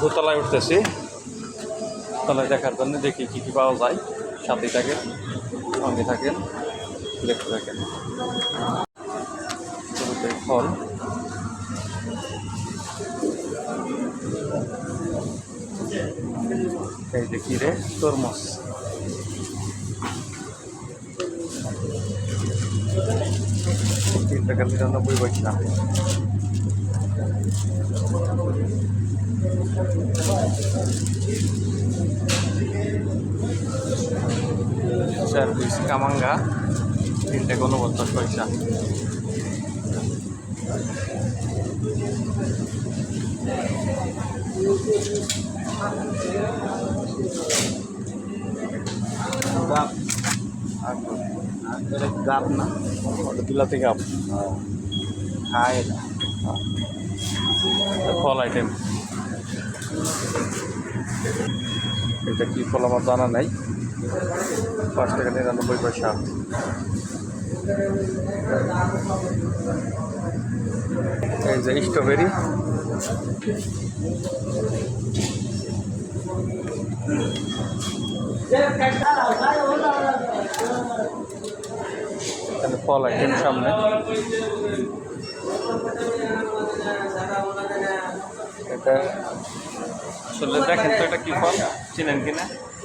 দোতলায় উঠতেছি। তলায় দেখার জন্য দেখি কী কী পাওয়া যায়। সাথে থাকেন, সঙ্গে থাকেন, দেখতে থাকেন। ফল এই কি রে? তরমুজ। তিন টাকা নিরানব্বই পয়সা চার পিস কামাঙ্গা তিন টাকা উনপঞ্চাশ পয়সা। গাপ। গাপ না? বিলাতি গাপ খায় ফল আইটেম এটা কি ফল আমার জানা নাই? পাঁচ টাকা নিরানব্বই পয়সা। এই যে স্ট্রবেরি ফল আইটেম সামনে। এটা আসলে দেখেন তো এটা কি ফল? চিনেন কিনা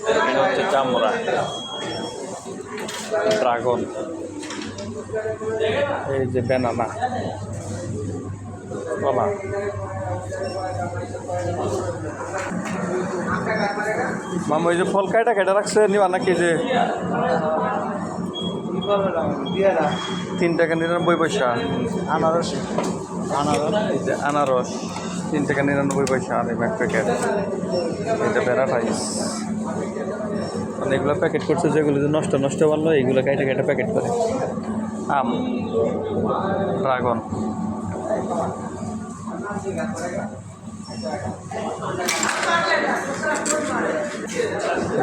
এটা হচ্ছে জামরা ড্রাগন। এই যে ব্যানানা। কলা। মামা ওই যে ফল কাইটা কেটে রাখছে নিবা নাকি যে তিন টাকা নিরানব্বই পয়সা? আনারস আনারস। এই যে আনারস। তিন টাকা নিরানব্বই পয়সা আর এক প্যাকেট এটা প্যারাটাইস মানে এগুলো প্যাকেট করছে যেগুলো নষ্ট নষ্ট পারল এইগুলো কেটে কেটে প্যাকেট করে। আম ড্রাগন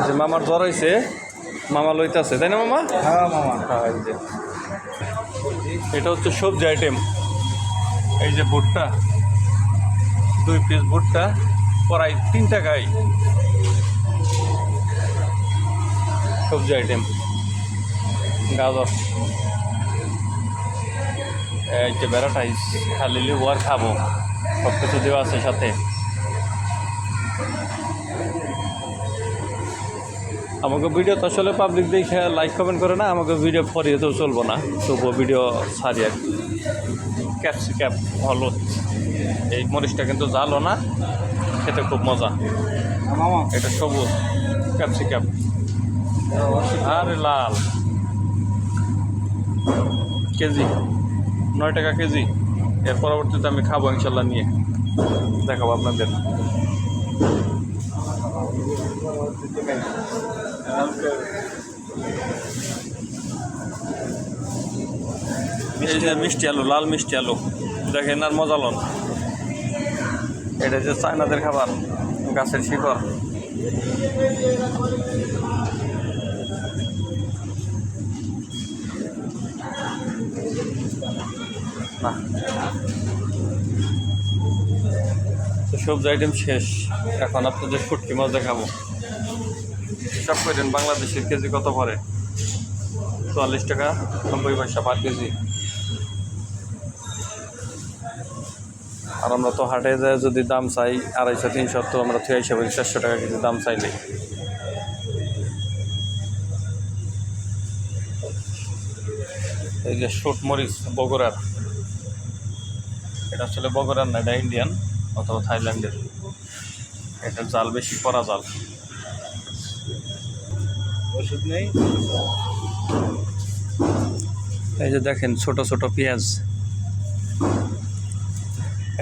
যে মামার জ্বর হয়েছে মামা লইতেছে তাই না মামা? হ্যাঁ মামা। হ্যাঁ এটা হচ্ছে সবজি আইটেম এই যে ভুট্টা। দুই পিস ভুট্টা প্রায় তিন টাকায় সবজি আইটেম গাজর। এই যে ভ্যারাটাইজ খালি আর খাব সব কিছু দেওয়া আছে সাথে। আমাকে ভিডিও তো আসলে পাবলিক দেখে লাইক কমেন্ট করে না, আমাকে ভিডিও ফরিয়ে তো চলবো না। তবুও ভিডিও সারি আর কি। ক্যাপসিক্যাপ হলুদ, এই মরিচটা কিন্তু জালো না, খেতে খুব মজা। এটা সবুজ ক্যাপসিক্যাপ আরে লাল। কেজি, নয় টাকা কেজি। এর পরবর্তীতে আমি খাব ইনশাল্লাহ নিয়ে। দেখাবো আপনাদের। মিষ্টি আলু, লাল মিষ্টি আলু। দেখেন আর মজা লন? এটা যে চায়নাদের খাবার, গাছের শিকড়। না তো সবজি আইটেম শেষ। এখন আপনাদের ফুটকি মাছ দেখাবো। হিসাব করেন, বাংলাদেশের কেজি কত পড়ে? চুয়াল্লিশ টাকা, নব্বই পয়সা পার কেজি। আর আমরা তো হাটে যায় যদি দাম চাই, আড়াইশো, তিনশো, তো আমরা থুয়ে হিসাবে চারশো টাকা কেজি দাম চাইলে এই যে শুট মরিচ, বগুড়ার। এটা আসলে বগুড়ার না, এটা ইন্ডিয়ান অথবা থাইল্যান্ডের। এটা জাল বেশি করা জাল। ওষুধ নেই। এই যে দেখেন, ছোট ছোট পেঁয়াজ।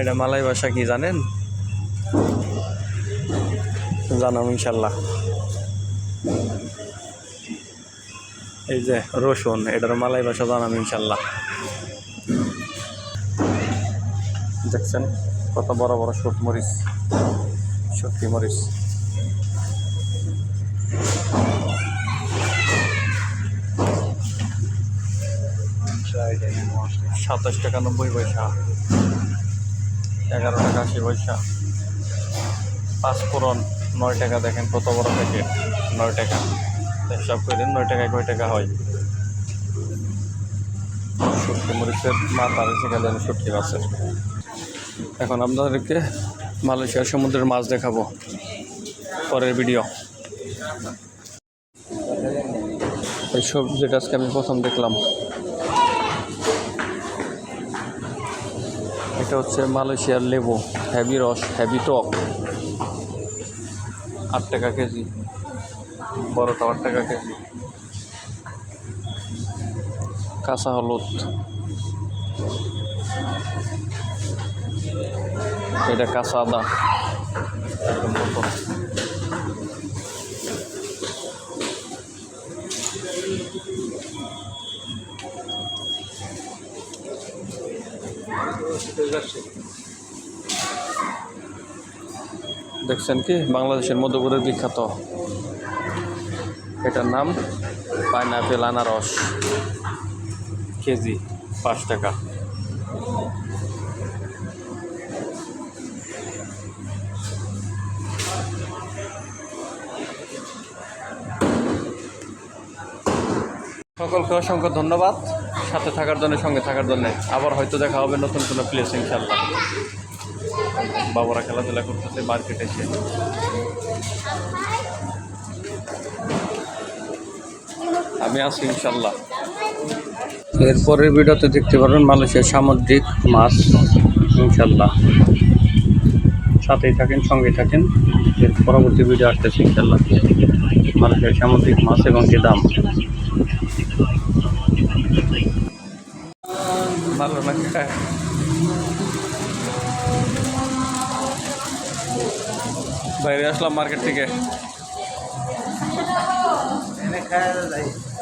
এটা মালাই ভাষা কি জানেন? জানাম ইনশাল্লাহ। এই যে রসুন, এটার মালাই ভাষা জানাম ইনশাল্লাহ। দেখছেন? কত বড় বড় শুট মরিচ শুটকি মরিচ। সাতাশ টাকা নব্বই পয়সা। এগারো টাকা আশি পয়সা। পাঁচফোড়ন নয় টাকা দেখেন কত বড় প্যাকেট নয় টাকা। হিসাব করে দিন, নয় টাকায় কয় টাকা হয়? শুটকি মরিচের মাথা আর সেখানে শুটকি মাছের এখন আপনাদেরকে মালয়েশিয়ার সমুদ্রের মাছ দেখাবো। পরের ভিডিও এই সবজিটা আজকে আমি প্রথম দেখলাম। এটা হচ্ছে মালয়েশিয়ার লেবু হ্যাভি রস হ্যাভি টক আট টাকা কেজি বড়টা আট টাকা কেজি। কাঁচা হলুদ। এটা কাঁচা আদা। এরকম দেখছেন কি? বাংলাদেশের মধ্যপুরের বিখ্যাত। এটার নাম পাইনাপেল আনারস। কেজি পাঁচ টাকা। সকলকে অসংখ্য ধন্যবাদ। সাথে থাকার জন্য, সঙ্গে থাকার জন্য। আবার হয়তো দেখা হবে নতুন কোনো প্লেস ইনশাল্লাহ বাবারা খেলাধুলা করতেছে মার্কেটে এসে। আমি আছি ইনশাল্লাহ এরপরের ভিডিওতে দেখতে পারবেন মালয়েশিয়ার সামুদ্রিক মাছ ইনশাল্লাহ সাথেই থাকেন, সঙ্গে থাকেন। এর পরবর্তী ভিডিও আসতেছে ইনশাল্লাহ মালয়েশিয়ার সামুদ্রিক মাছ এবং কি দাম। ভালো লাগে বাইরে আসলাম মার্কেট থেকে খায়